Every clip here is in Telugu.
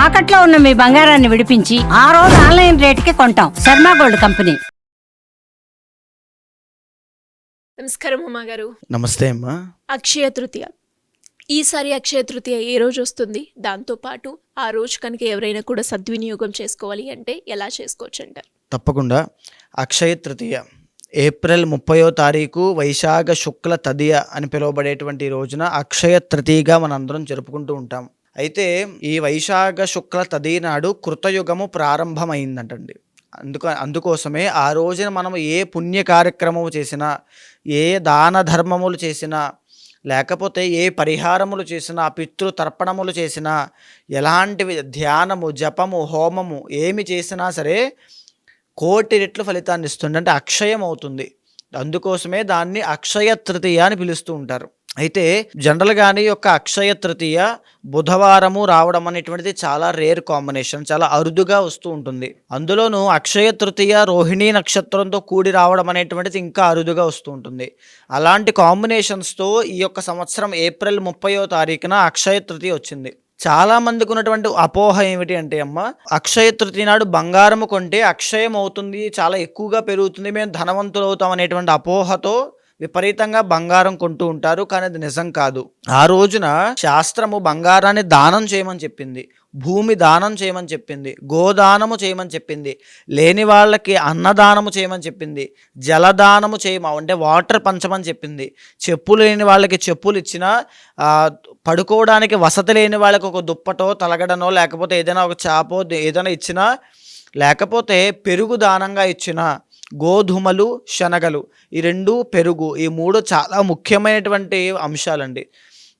తాకట్లో ఉన్న మీ బంగారాన్ని విడిపించి ఆ రోజు ఆన్లైన్ రేటుకి కొంటాం. Sharma gold company. నమస్కారం ఉమా గారు. నమస్తే అమ్మా. అక్షయ తృతీయ. ఈసారి అక్షయ తృతీయ ఏ రోజు వస్తుంది? దాంతోపాటు ఆ రోజు కనుక ఎవరైనా కూడా సద్వినియోగం చేసుకోవాలి అంటే ఎలా చేసుకోవచ్చు అంటారు? తప్పకుండా. అక్షయ తృతీయ. ఏప్రిల్ ముప్పయో తారీఖు వైశాఖ శుక్ల తదియ అని పిలువబడేటువంటి రోజున అక్షయ తృతీయగా మనందరం జరుపుకుంటూ ఉంటాం. అయితే ఈ వైశాఖ శుక్ల తదీనాడు కృతయుగము ప్రారంభమైందంటండి. అందుక అందుకోసమే ఆ రోజున మనం ఏ పుణ్య కార్యక్రమము చేసినా ఏ దాన ధర్మములు చేసినా లేకపోతే ఏ పరిహారములు చేసినా పితృతర్పణములు చేసినా ఎలాంటివి ధ్యానము జపము హోమము ఏమి చేసినా సరే కోటి రెట్లు ఫలితాన్ని ఇస్తుంది అంటే అక్షయం అవుతుంది అందుకోసమే దాన్ని అక్షయ తృతీయ అని పిలుస్తూ ఉంటారు. అయితే జనరల్గానే యొక్క అక్షయ తృతీయ బుధవారము రావడం అనేటువంటిది చాలా రేర్ కాంబినేషన్ చాలా అరుదుగా వస్తూ ఉంటుంది. అందులోనూ అక్షయ తృతీయ రోహిణీ నక్షత్రంతో కూడి రావడం అనేటువంటిది ఇంకా అరుదుగా వస్తూ ఉంటుంది. అలాంటి కాంబినేషన్స్తో ఈ యొక్క సంవత్సరం ఏప్రిల్ ముప్పయో తారీఖున అక్షయ తృతీయ వచ్చింది. చాలా మందికి ఉన్నటువంటి అపోహ ఏమిటి అంటే అమ్మ అక్షయ తృతీయ నాడు బంగారము కొంటే అక్షయం అవుతుంది చాలా ఎక్కువగా పెరుగుతుంది మేము ధనవంతులు అవుతాం అనేటువంటి అపోహతో విపరీతంగా బంగారం కొంటూ ఉంటారు కానీ అది నిజం కాదు. ఆ రోజున శాస్త్రము బంగారాన్ని దానం చేయమని చెప్పింది భూమి దానం చేయమని చెప్పింది గోదానము చేయమని చెప్పింది లేని వాళ్ళకి అన్నదానము చేయమని చెప్పింది జలదానము చేయమ అంటే వాటర్ పంచమని చెప్పింది. చెప్పులు లేని వాళ్ళకి చెప్పులు ఇచ్చిన పడుకోవడానికి వసతి లేని వాళ్ళకి ఒక దుప్పటో తలగడనో లేకపోతే ఏదైనా ఒక చాపో ఏదైనా ఇచ్చినా లేకపోతే పెరుగు దానంగా ఇచ్చిన గోధుమలు శనగలు ఈ రెండు పెరుగు. ఈ మూడు చాలా ముఖ్యమైనటువంటి అంశాలండి.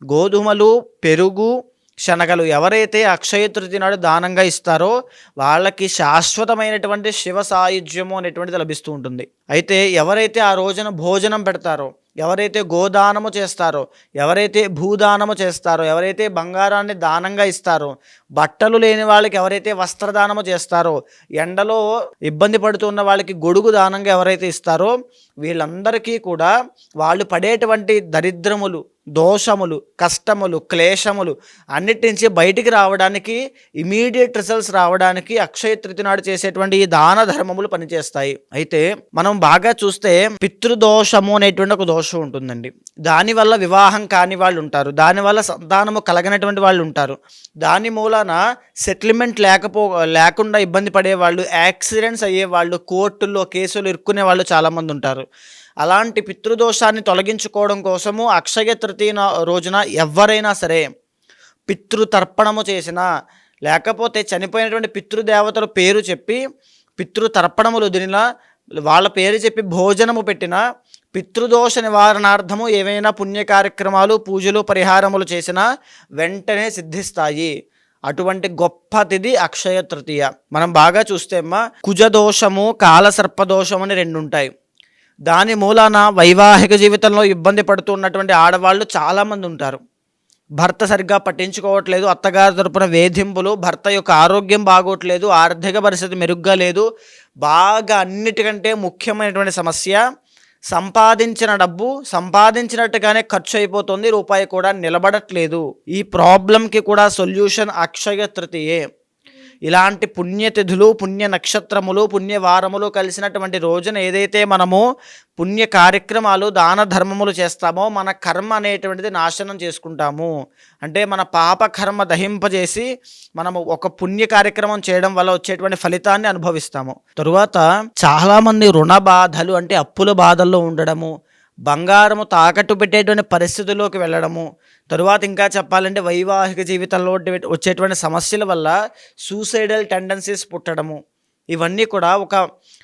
గోధుమలు పెరుగు శనగలు ఎవరైతే అక్షయ తృతి నాడు దానంగా ఇస్తారో వాళ్ళకి శాశ్వతమైనటువంటి శివ సాయుధ్యము అనేటువంటిది లభిస్తూ ఉంటుంది. అయితే ఎవరైతే ఆ రోజున భోజనం పెడతారో ఎవరైతే గోదానము చేస్తారో ఎవరైతే భూదానము చేస్తారో ఎవరైతే బంగారాన్ని దానంగా ఇస్తారో బట్టలు లేని వాళ్ళకి ఎవరైతే వస్త్రదానము చేస్తారో ఎండలో ఇబ్బంది పడుతున్న వాళ్ళకి గొడుగు దానంగా ఎవరైతే ఇస్తారో వీళ్ళందరికీ కూడా వాళ్ళు పడేటువంటి దరిద్రములు దోషములు కష్టములు క్లేశములు అన్నిటి నుంచి బయటికి రావడానికి ఇమీడియట్ రిజల్ట్స్ రావడానికి అక్షయ తృతి నాడు చేసేటువంటి ఈ దాన ధర్మములు పనిచేస్తాయి. అయితే మనం బాగా చూస్తే పితృదోషము అనేటువంటి ఒక దోషం ఉంటుందండి. దానివల్ల వివాహం కాని వాళ్ళు ఉంటారు. దానివల్ల సంతానము కలగనటువంటి వాళ్ళు ఉంటారు. దాని మూలాన సెటిల్మెంట్ లేకపో లేకుండా ఇబ్బంది పడే వాళ్ళు యాక్సిడెంట్స్ అయ్యే వాళ్ళు కోర్టుల్లో కేసులు ఇరుక్కునే వాళ్ళు చాలామంది ఉంటారు. అలాంటి పితృదోషాన్ని తొలగించుకోవడం కోసము అక్షయ తృతీయ రోజున ఎవరైనా సరే పితృతర్పణము చేసినా లేకపోతే చనిపోయినటువంటి పితృదేవతల పేరు చెప్పి పితృతర్పణములు వదిలినా వాళ్ళ పేరు చెప్పి భోజనము పెట్టిన పితృదోష నివారణార్థము ఏవైనా పుణ్య కార్యక్రమాలు పూజలు పరిహారములు చేసినా వెంటనే సిద్ధిస్తాయి. అటువంటి గొప్ప తిది అక్షయ తృతీయ. మనం బాగా చూస్తే అమ్మ కుజదోషము కాలసర్పదోషం అని రెండు ఉంటాయి దాని మూలాన వైవాహిక జీవితంలో ఇబ్బంది పడుతున్నటువంటి ఆడవాళ్ళు చాలామంది ఉంటారు. భర్త సరిగ్గా పట్టించుకోవట్లేదు అత్తగారి తరపున వేధింపులు భర్త యొక్క ఆరోగ్యం బాగోట్లేదు ఆర్థిక పరిస్థితి మెరుగ్గా లేదు బాగా అన్నిటికంటే ముఖ్యమైనటువంటి సమస్య సంపాదించిన డబ్బు సంపాదించినట్టుగానే ఖర్చు అయిపోతుంది రూపాయి కూడా నిలబడట్లేదు. ఈ ప్రాబ్లంకి కూడా సొల్యూషన్ అక్షయ తృతీయే. ఇలాంటి పుణ్యతిథులు పుణ్య నక్షత్రములు పుణ్యవారములు కలిసినటువంటి రోజున ఏదైతే మనము పుణ్య కార్యక్రమాలు దాన ధర్మములు చేస్తామో మన కర్మ అనేటువంటిది నాశనం చేసుకుంటాము. అంటే మన పాప కర్మ దహింపజేసి మనము ఒక పుణ్య కార్యక్రమం చేయడం వల్ల వచ్చేటువంటి ఫలితాన్ని అనుభవిస్తాము. తరువాత చాలామంది రుణ బాధలు అంటే అప్పుల బాధల్లో ఉండడము బంగారము తాకట్టు పెట్టేటువంటి పరిస్థితుల్లోకి వెళ్ళడము తరువాత ఇంకా చెప్పాలంటే వైవాహిక జీవితంలో వచ్చేటువంటి సమస్యల వల్ల సూసైడల్ టెండెన్సీస్ పుట్టడము. ఇవన్నీ కూడా ఒక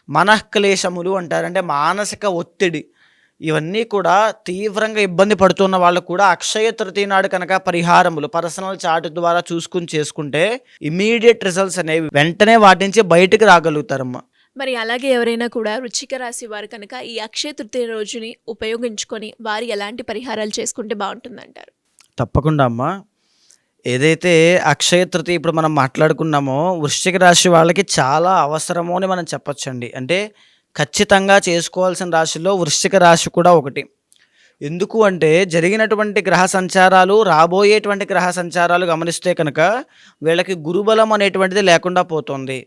మనఃక్లేశములు అంటారు. అంటే మానసిక ఒత్తిడి. ఇవన్నీ కూడా తీవ్రంగా ఇబ్బంది పడుతున్న వాళ్ళు కూడా అక్షయ తృతీయ నాడు కనుక పరిహారములు పర్సనల్ చార్ట్ ద్వారా చూసుకుని చేసుకుంటే ఇమీడియట్ రిజల్ట్స్ అనేవి వెంటనే వాటి నుంచి బయటకు రాగలుగుతారమ్మా. మరి అలాగే ఎవరైనా కూడా రుచిక రాశి వారు కనుక ఈ అక్షయ తృతీయ రోజుని ఉపయోగించుకొని వారు ఎలాంటి పరిహారాలు చేసుకుంటే బాగుంటుందంటారు? తప్పకుండా అమ్మా. ఏదైతే అక్షయ తృతీయ ఇప్పుడు మనం మాట్లాడుకున్నామో వృశ్చిక రాశి వాళ్ళకి చాలా అవసరము అని మనం చెప్పొచ్చండి. అంటే ఖచ్చితంగా చేసుకోవాల్సిన రాశిలో వృశ్చిక రాశి కూడా ఒకటి. ఎందుకు అంటే జరిగినటువంటి గ్రహ సంచారాలు రాబోయేటువంటి గ్రహ సంచారాలు గమనిస్తే కనుక వీళ్ళకి గురుబలం అనేటువంటిది లేకుండా పోతుంది.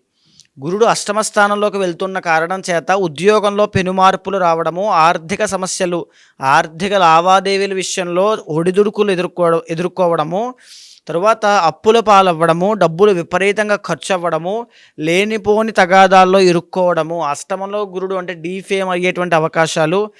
గురుడు అష్టమ స్థానంలోకి వెళ్తున్న కారణం చేత ఉద్యోగంలో పెనుమార్పులు రావడము ఆర్థిక సమస్యలు ఆర్థిక లావాదేవీల విషయంలో ఒడిదుడుకులు ఎదుర్కోవడం ఎదుర్కోవడము తరువాత అప్పుల పాలవ్వడము డబ్బులు విపరీతంగా ఖర్చు అవ్వడము లేనిపోని తగాదాల్లో ఇరుక్కోవడము. అష్టమంలో గురుడు అంటే డీఫేమ్ అయ్యేటువంటి అవకాశాలు.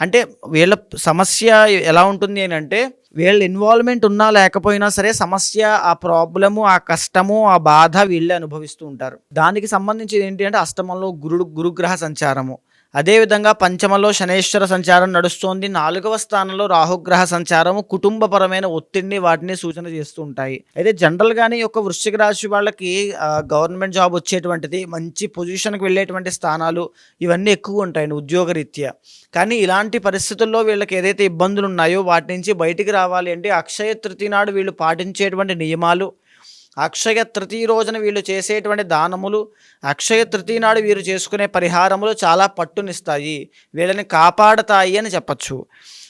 అంటే వీళ్ళ సమస్య ఎలా ఉంటుంది అని అంటే వీళ్ళ ఇన్వాల్వ్మెంట్ ఉన్నా లేకపోయినా సరే సమస్య ఆ ప్రాబ్లము ఆ కష్టము ఆ బాధ వీళ్ళే అనుభవిస్తూ ఉంటారు. దానికి సంబంధించి ఏంటి అంటే అష్టమంలో గురుడు గురుగ్రహ సంచారము. అదేవిధంగా పంచమలో శనేశ్వర సంచారం నడుస్తోంది. నాలుగవ స్థానంలో రాహుగ్రహ సంచారము కుటుంబపరమైన ఒత్తిడిని వాటిని సూచన చేస్తూ ఉంటాయి. అయితే జనరల్గానే ఈ యొక్క వృశ్చిక రాశి వాళ్ళకి గవర్నమెంట్ జాబ్ వచ్చేటువంటిది మంచి పొజిషన్కి వెళ్ళేటువంటి స్థానాలు ఇవన్నీ ఎక్కువ ఉంటాయండి ఉద్యోగరీత్యా. కానీ ఇలాంటి పరిస్థితుల్లో వీళ్ళకి ఏదైతే ఇబ్బందులు ఉన్నాయో వాటి నుంచి బయటికి రావాలి అంటే అక్షయ తృతీయ నాడు వీళ్ళు పాటించేటువంటి నియమాలు అక్షయ తృతీయ రోజున వీళ్ళు చేసేటువంటి దానములు అక్షయ తృతీయ నాడు వీరు చేసుకునే పరిహారములు చాలా పట్టునిస్తాయి. వీళ్ళని కాపాడతాయి అని చెప్పచ్చు.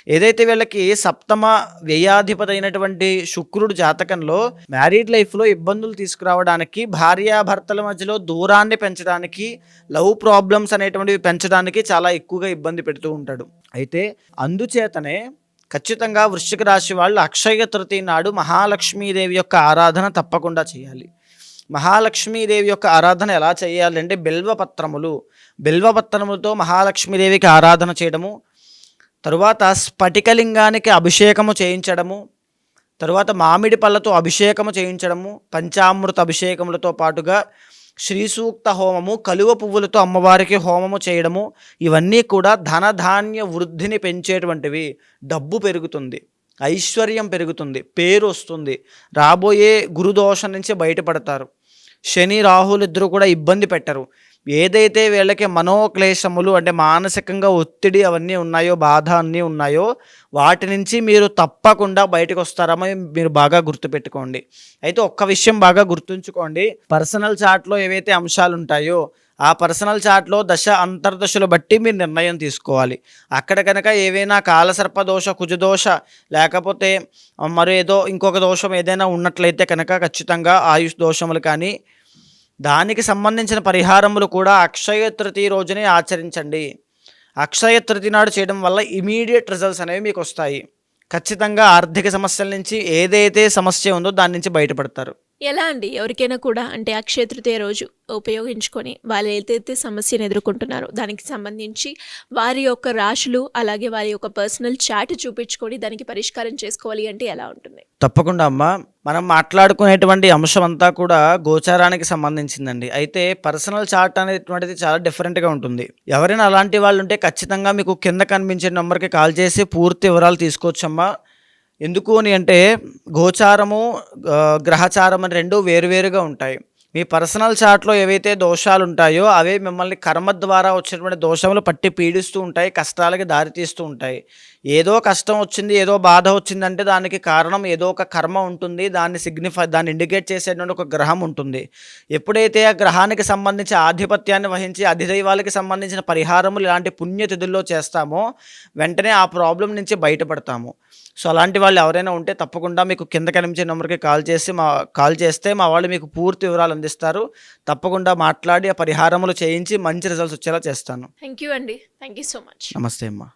ఏదైతే వీళ్ళకి సప్తమ వ్యయాధిపతి అయినటువంటి శుక్రుడు జాతకంలో మ్యారీడ్ లైఫ్లో ఇబ్బందులు తీసుకురావడానికి భార్యాభర్తల మధ్యలో దూరాన్ని పెంచడానికి లవ్ ప్రాబ్లమ్స్ అనేటువంటివి పెంచడానికి చాలా ఎక్కువగా ఇబ్బంది పెడుతూ ఉంటాడు. అయితే అందుచేతనే ఖచ్చితంగా వృశ్చిక రాశి వాళ్ళు అక్షయ తృతీయ నాడు మహాలక్ష్మీదేవి యొక్క ఆరాధన తప్పకుండా చేయాలి. మహాలక్ష్మీదేవి యొక్క ఆరాధన ఎలా చేయాలంటే బిల్వపత్రములు బిల్వపత్రములతో మహాలక్ష్మీదేవికి ఆరాధన చేయడము తరువాత స్ఫటికలింగానికి అభిషేకము చేయించడము తరువాత మామిడి పళ్ళతో అభిషేకము చేయించడము పంచామృత అభిషేకములతో పాటుగా శ్రీసూక్త హోమము కలువ పువ్వులతో అమ్మవారికి హోమము చేయడము ఇవన్నీ కూడా ధనధాన్య వృద్ధిని పెంచేటువంటివి. డబ్బు పెరుగుతుంది ఐశ్వర్యం పెరుగుతుంది పేరు వస్తుంది. రాబోయే గురుదోషం నుంచి బయటపడతారు. శని రాహులు ఇద్దరు కూడా ఇబ్బంది పెట్టరు. ఏదైతే వీళ్ళకి మనోక్లేశములు అంటే మానసికంగా ఒత్తిడి అవన్నీ ఉన్నాయో బాధ అన్నీ ఉన్నాయో వాటి నుంచి మీరు తప్పకుండా బయటకు వస్తారని మీరు బాగా గుర్తుపెట్టుకోండి. అయితే ఒక్క విషయం బాగా గుర్తుంచుకోండి. పర్సనల్ చార్ట్లో ఏవైతే అంశాలు ఉంటాయో ఆ పర్సనల్ చార్ట్లో దశ అంతర్దశలు బట్టి మీరు నిర్ణయం తీసుకోవాలి. అక్కడ కనుక ఏవైనా కాలసర్ప దోష కుజదోష లేకపోతే మరి ఏదో ఇంకొక దోషం ఏదైనా ఉన్నట్లయితే కనుక ఖచ్చితంగా ఆయుష్ దోషములు కానీ దానికి సంబంధించిన పరిహారములు కూడా అక్షయ తృతీయ రోజునే ఆచరించండి. అక్షయ తృతీయ నాడు చేయడం వల్ల ఇమీడియట్ రిజల్ట్స్ అనేవి మీకు వస్తాయి. ఖచ్చితంగా ఆర్థిక సమస్యల నుంచి ఏదైతే సమస్య ఉందో దాని నుంచి బయటపడతారు. ఎలా అండి? ఎవరికైనా కూడా అంటే అక్షయ తృతీయ రోజు ఉపయోగించుకొని వాళ్ళు ఏదైతే సమస్యను ఎదుర్కొంటున్నారో దానికి సంబంధించి వారి యొక్క రాశులు అలాగే వారి యొక్క పర్సనల్ చాట్ చూపించుకొని దానికి పరిష్కారం చేసుకోవాలి అంటే ఎలా ఉంటుంది? తప్పకుండా అమ్మ. మనం మాట్లాడుకునేటువంటి అంశం అంతా కూడా గోచారానికి సంబంధించిందండి. అయితే పర్సనల్ చాట్ అనేటువంటిది చాలా డిఫరెంట్గా ఉంటుంది. ఎవరైనా అలాంటి వాళ్ళు ఉంటే ఖచ్చితంగా మీకు కింద కనిపించే నెంబర్కి కాల్ చేసి పూర్తి వివరాలు తీసుకోవచ్చమ్మా. ఎందుకు అని అంటే గోచారము గ్రహచారం అని రెండు వేరువేరుగా ఉంటాయి. మీ పర్సనల్ చార్ట్లో ఏవైతే దోషాలు ఉంటాయో అవే మిమ్మల్ని కర్మ ద్వారా వచ్చినటువంటి దోషములు పట్టి పీడిస్తూ ఉంటాయి కష్టాలకి దారితీస్తూ ఉంటాయి. ఏదో కష్టం వచ్చింది ఏదో బాధ వచ్చిందంటే దానికి కారణం ఏదో ఒక కర్మ ఉంటుంది దాన్ని సిగ్నిఫై దాన్ని ఇండికేట్ చేసేటువంటి ఒక గ్రహం ఉంటుంది. ఎప్పుడైతే ఆ గ్రహానికి సంబంధించి ఆధిపత్యాన్ని వహించి అధిదైవాలకి సంబంధించిన పరిహారములు ఇలాంటి పుణ్యతిథుల్లో చేస్తామో వెంటనే ఆ ప్రాబ్లం నుంచి బయటపడతాము. సో అలాంటి వాళ్ళు ఎవరైనా ఉంటే తప్పకుండా మీకు కింద కనిపించే నెంబర్కి కాల్ చేసి మా కాల్ చేస్తే మా వాళ్ళు మీకు పూర్తి వివరాలు అందిస్తారు. తప్పకుండా మాట్లాడి ఆ పరిహారములు చేయించి మంచి రిజల్ట్స్ వచ్చేలా చేస్తాను. థ్యాంక్ యూ అండి. థ్యాంక్ యూ సో మచ్ నమస్తే అమ్మా.